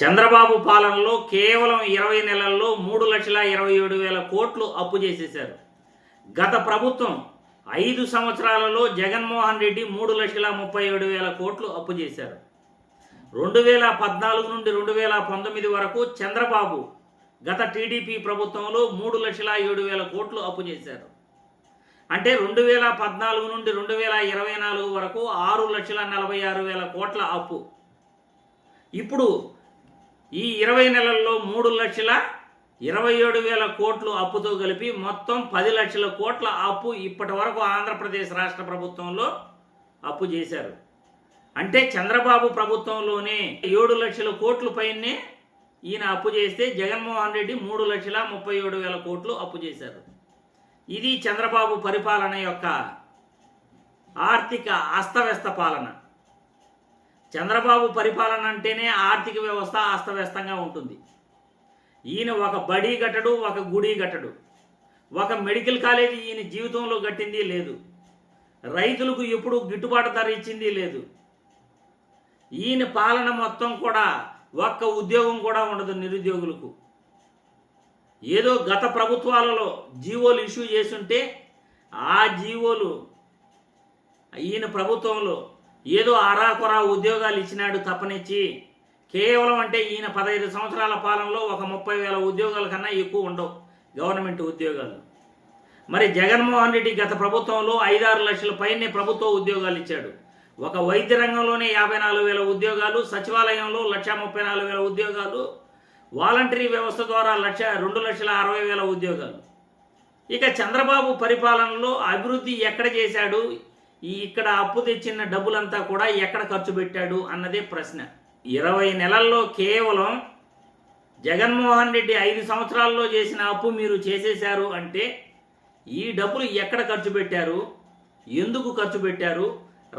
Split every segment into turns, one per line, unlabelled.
చంద్రబాబు పాలనలో కేవలం ఇరవై నెలల్లో మూడు లక్షల ఇరవై ఏడు వేల కోట్లు అప్పు చేసేశారు. గత ప్రభుత్వం ఐదు సంవత్సరాలలో జగన్మోహన్ రెడ్డి మూడు లక్షల ముప్పై ఏడు వేల కోట్లు అప్పు చేశారు. రెండు వేల పద్నాలుగు నుండి రెండు వేల పంతొమ్మిది వరకు చంద్రబాబు గత టీడీపీ ప్రభుత్వంలో మూడు లక్షల ఏడు వేల కోట్లు అప్పు చేశారు. అంటే రెండు వేల పద్నాలుగు నుండి రెండు వేల ఇరవై నాలుగు వరకు ఆరు లక్షల నలభై ఆరు వేల కోట్ల అప్పు. ఇప్పుడు ఈ ఇరవై నెలల్లో మూడు లక్షల ఇరవై ఏడు వేల కోట్లు అప్పుతో కలిపి మొత్తం పది లక్షల కోట్ల అప్పు ఇప్పటి వరకు ఆంధ్రప్రదేశ్ రాష్ట్ర ప్రభుత్వంలో అప్పు చేశారు. అంటే చంద్రబాబు ప్రభుత్వంలోనే ఏడు లక్షల కోట్ల పైనే ఈయన అప్పు చేస్తే జగన్మోహన్ రెడ్డి మూడు లక్షల ముప్పై ఏడు వేల కోట్లు అప్పు చేశారు. ఇది చంద్రబాబు పరిపాలన యొక్క ఆర్థిక అస్తవ్యస్త పాలన. చంద్రబాబు పరిపాలన అంటేనే ఆర్థిక వ్యవస్థ అస్తవ్యస్తంగా ఉంటుంది. ఈయన ఒక బడి కట్టడు ఒక గుడి కట్టడు ఒక మెడికల్ కాలేజీ ఈయన జీవితంలో కట్టింది లేదు. రైతులకు ఎప్పుడు గిట్టుబాటు ధర ఇచ్చింది లేదు. ఈయన పాలన మొత్తం కూడా ఒక్క ఉద్యోగం కూడా ఉండదు నిరుద్యోగులకు. ఏదో గత ప్రభుత్వాలలో జీవోలు ఇష్యూ చేస్తుంటే ఆ జీవోలు ఈయన ప్రభుత్వంలో ఏదో అరాకొరా ఉద్యోగాలు ఇచ్చినాడు తప్పనిచ్చి. కేవలం అంటే ఈయన పదహైదు సంవత్సరాల పాలనలో ఒక ముప్పై వేల ఉద్యోగాల కన్నా ఎక్కువ ఉండవు. గవర్నమెంట్ ఉద్యోగాలు. మరి జగన్మోహన్ రెడ్డి గత ప్రభుత్వంలో ఐదారు లక్షల పైనే ప్రభుత్వ ఉద్యోగాలు ఇచ్చాడు. ఒక వైద్య రంగంలోనే యాభై నాలుగు వేల ఉద్యోగాలు సచివాలయంలో లక్ష ముప్పై నాలుగు వేల ఉద్యోగాలు వాలంటరీ వ్యవస్థ ద్వారా లక్ష రెండు లక్షల అరవై వేల ఉద్యోగాలు. ఇక చంద్రబాబు పరిపాలనలో అభివృద్ధి ఎక్కడ చేశాడు? ఈ ఇక్కడ అప్పు తెచ్చిన డబ్బులంతా కూడా ఎక్కడ ఖర్చు పెట్టాడు అన్నదే ప్రశ్న. ఇరవై నెలల్లో కేవలం జగన్మోహన్ రెడ్డి ఐదు సంవత్సరాల్లో చేసిన అప్పు మీరు చేసేశారు అంటే ఈ డబ్బులు ఎక్కడ ఖర్చు పెట్టారు? ఎందుకు ఖర్చు పెట్టారు?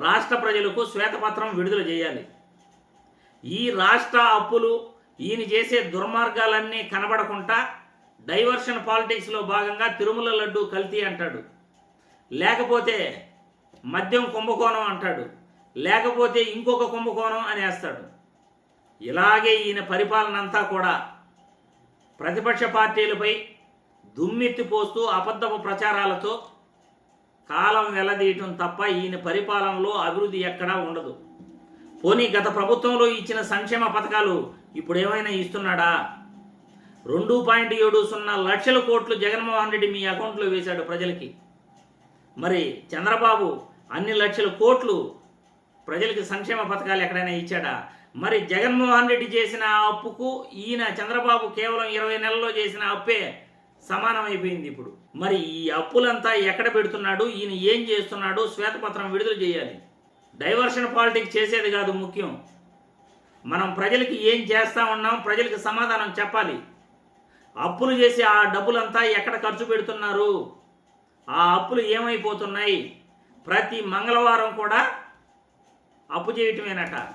రాష్ట్ర ప్రజలకు శ్వేతపత్రం విడుదల చేయాలి. ఈ రాష్ట్ర అప్పులు ఈయన చేసే దుర్మార్గాలన్నీ కనబడకుండా డైవర్షన్ పాలిటిక్స్లో భాగంగా తిరుమల లడ్డు కల్తీ అంటాడు. లేకపోతే మద్యం కుంభకోణం అంటాడు. లేకపోతే ఇంకొక కుంభకోణం అని వేస్తాడు ఇలాగే ఈయన పరిపాలన అంతా కూడా ప్రతిపక్ష పార్టీలపై దుమ్మెత్తిపోస్తూ అబద్ధపు ప్రచారాలతో కాలం వెల్లదీయటం తప్ప ఈయన పరిపాలనలో అభివృద్ధి ఎక్కడా ఉండదు. పోనీ గత ప్రభుత్వంలో ఇచ్చిన సంక్షేమ పథకాలు ఇప్పుడు ఏమైనా ఇస్తున్నాడా? రెండు పాయింట్ ఏడు సున్నా లక్షల కోట్లు జగన్మోహన్ రెడ్డి మీ అకౌంట్లో వేశాడు ప్రజలకి. మరి చంద్రబాబు అన్ని లక్షల కోట్లు ప్రజలకి సంక్షేమ పథకాలు ఎక్కడైనా ఇచ్చాడా? మరి జగన్మోహన్ రెడ్డి చేసిన అప్పుకు ఈయన చంద్రబాబు కేవలం ఇరవై నెలల్లో చేసిన అప్పే సమానమైపోయింది ఇప్పుడు. మరి ఈ అప్పులంతా ఎక్కడ పెడుతున్నాడు? ఈయన ఏం చేస్తున్నాడు? శ్వేతపత్రం విడుదల చేయాలి. డైవర్షన్ పాలిటిక్స్ చేసేది కాదు ముఖ్యం. మనం ప్రజలకి ఏం చేస్తా ఉన్నాం? ప్రజలకు సమాధానం చెప్పాలి. అప్పులు చేసి ఆ డబ్బులంతా ఎక్కడ ఖర్చు పెడుతున్నారు? ఆ అప్పులు ఏమైపోతున్నాయి? ప్రతి మంగళవారం కూడా అప్పు చేయటమేనట.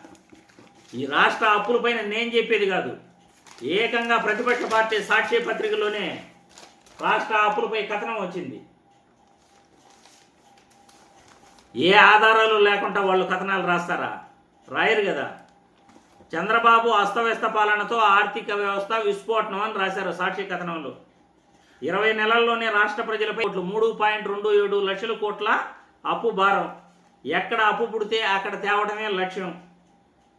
ఈ రాష్ట్ర అప్పులపైన నేను చెప్పేది కాదు. ఏకంగా ప్రతిపక్ష పార్టీ సాక్షి పత్రికలోనే రాష్ట్ర అప్పులపై కథనం వచ్చింది. ఏ ఆధారాలు లేకుండా వాళ్ళు కథనాలు రాస్తారా? రాయరు కదా. చంద్రబాబు అస్తవ్యస్త పాలనతో ఆర్థిక వ్యవస్థ విస్ఫోటనం అని రాశారు సాక్షి కథనంలో. ఇరవై నెలల్లోనే రాష్ట్ర ప్రజలపై మూడు పాయింట్ రెండు ఏడు లక్షల కోట్ల అప్పు భారం. ఎక్కడ అప్పు పుడితే అక్కడ తేవడమే లక్ష్యం.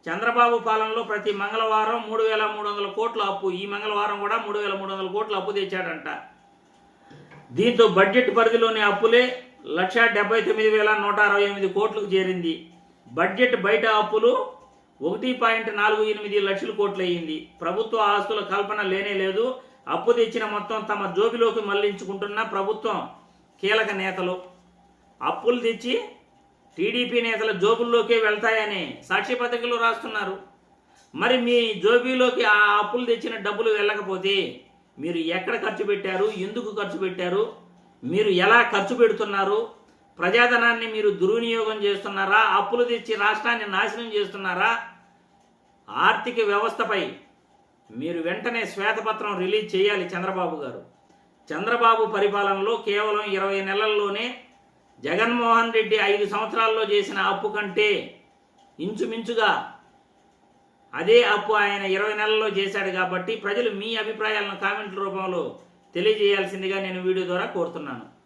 చంద్రబాబు పాలనలో ప్రతి మంగళవారం మూడు వేల మూడు వందల కోట్ల అప్పు. ఈ మంగళవారం కూడా మూడు వేల మూడు వందల కోట్ల అప్పు తెచ్చాడంట. దీంతో బడ్జెట్ పరిధిలోని అప్పులే లక్ష డెబ్బై తొమ్మిది వేల నూట అరవై ఎనిమిది కోట్లకు చేరింది. బడ్జెట్ బయట అప్పులు ఒకటి పాయింట్ నాలుగు ఎనిమిది లక్షల కోట్లు అయ్యింది ప్రభుత్వ ఆస్తుల కల్పన లేనే లేదు. అప్పు తెచ్చిన మొత్తం తమ జోబిలోకి మళ్ళించుకుంటున్న ప్రభుత్వం కీలక నేతలు. అప్పులు తెచ్చి టీడీపీ నేతల జోబుల్లోకే వెళ్తాయని సాక్షి పత్రికలు రాస్తున్నారు. మరి మీ జోబీలోకి ఆ అప్పులు తెచ్చిన డబ్బులు వెళ్ళకపోతే మీరు ఎక్కడ ఖర్చు పెట్టారు? ఎందుకు ఖర్చు పెట్టారు? మీరు ఎలా ఖర్చు పెడుతున్నారు? ప్రజాధనాన్ని మీరు దుర్వినియోగం చేస్తున్నారా? అప్పులు తెచ్చి రాష్ట్రాన్ని నాశనం చేస్తున్నారా? ఆర్థిక వ్యవస్థపై మీరు వెంటనే శ్వేతపత్రం రిలీజ్ చేయాలి చంద్రబాబు గారు. చంద్రబాబు పరిపాలనలో కేవలం ఇరవై నెలల్లోనే జగన్మోహన్ రెడ్డి ఐదు సంవత్సరాల్లో చేసిన అప్పు కంటే ఇంచుమించుగా అదే అప్పు ఆయన ఇరవై నెలల్లో చేశాడు కాబట్టి ప్రజలు మీ అభిప్రాయాలను కామెంట్ల రూపంలో తెలియజేయాల్సిందిగా నేను వీడియో ద్వారా కోరుతున్నాను.